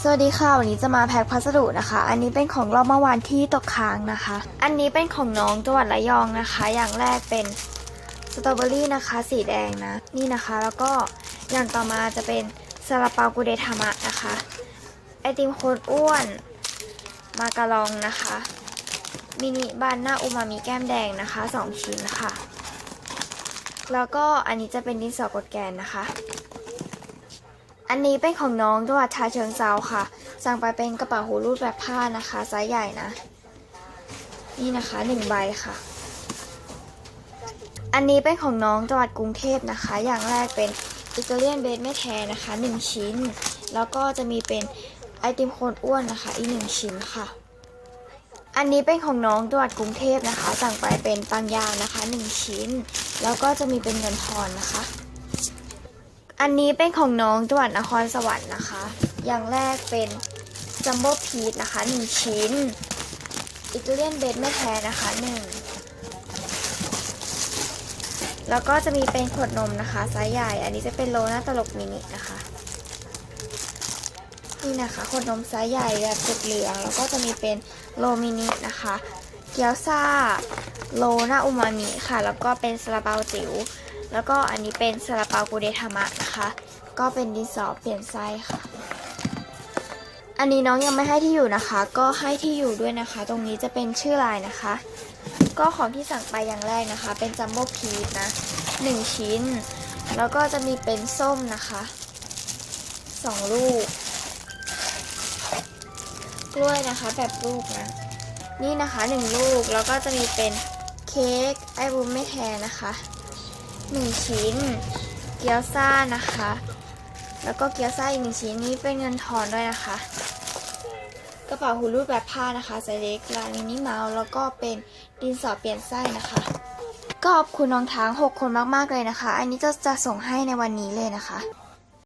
สวัสดีค่ะ วันนี้จะมาแพ็คพัสดุนะคะ อันนี้เป็นของรอบเมื่อวานที่ตกค้างนะคะ อันนี้เป็นของน้องจังหวัดระยองนะคะ อย่างแรกเป็นสตรอเบอรี่นะคะ สีแดงนะ นี่นะคะ แล้วก็อย่างต่อมาจะเป็นซาลาเปากุเดทามะนะคะ ไอติมโคนอ้วน มาการองนะคะ มินิบานหน้าอูมามิแก้มแดงนะคะ 2 ชิ้นค่ะ แล้วก็อันนี้จะเป็นดินสอกดแกนนะคะ อันนี้เป็นของน้องจังหวัดชาเชิงเซาค่ะ สั่งไปเป็นกระเป๋าหูรูดแบบผ้านะคะไซส์ใหญ่นะ นี่นะคะหนึ่งใบค่ะ อันนี้เป็นของน้องจังหวัดกรุงเทพนะคะ อย่างแรกเป็นอิตาเลียนเบสไม่แท้นะคะหนึ่งชิ้น แล้วก็จะมีเป็นไอติมโคนอ้วนนะคะ อีกหนึ่งชิ้นค่ะ อันนี้เป็นของน้องจังหวัดกรุงเทพนะคะ สั่งไปเป็นปังยางนะคะหนึ่งชิ้น แล้วก็จะมีเป็นเงินทอนนะคะ อันนี้เป็นของน้องจังหวัดนครสวรรค์นะคะ อย่างแรกเป็นจัมโบ้พีชนะคะหนึ่งชิ้น อิตาเลียนเบสไม่แท้นะคะหนึ่งแล้วก็จะมีเป็นขวดนมนะคะไซส์ใหญ่ อันนี้จะเป็นโลน่าตลกมินินะคะ นี่นะคะขวดนมไซส์ใหญ่แบบสุดเหลือง แล้วก็จะมีเป็นโลมินินะคะ เกี๊ยวซ่า โลน่าอูมามิค่ะ แล้วก็เป็นซาลาเปาจิ๋ว แล้วก็อันนี้เป็นซาลาเปากูเดทามะนะคะ ก็เป็นดินสอเปลี่ยนไส้ค่ะ อันนี้น้องยังไม่ให้ที่อยู่นะคะ ก็ให้ที่อยู่ด้วยนะคะ ตรงนี้จะเป็นชื่อลายนะคะ ก็ของที่สั่งไปอย่างแรกนะคะ เป็นจัมโบ้พีชนะหนึ่งชิ้น แล้วก็จะมีเป็นส้มนะคะสองลูก กล้วยนะคะแบบลูกนะนี่นะคะหนึ่งลูกแล้วก็จะมีเป็นเค้กไอบุมไม่แทนนะคะ หนึ่งชิ้น เกี๊ยวซ่านะคะ แล้วก็เกี๊ยวซ่าอีกหนึ่งชิ้นนี้เป็นเงินทอนด้วยนะคะ กระเป๋าหูรูดแบบผ้านะคะไซส์เล็กลายมินิเมาส์แล้วก็เป็นดินสอเปลี่ยนไส้นะคะ ก็ขอบคุณน้องทั้ง 6 คนมากๆเลยนะคะ อันนี้จะจะส่งให้ในวันนี้เลยนะคะ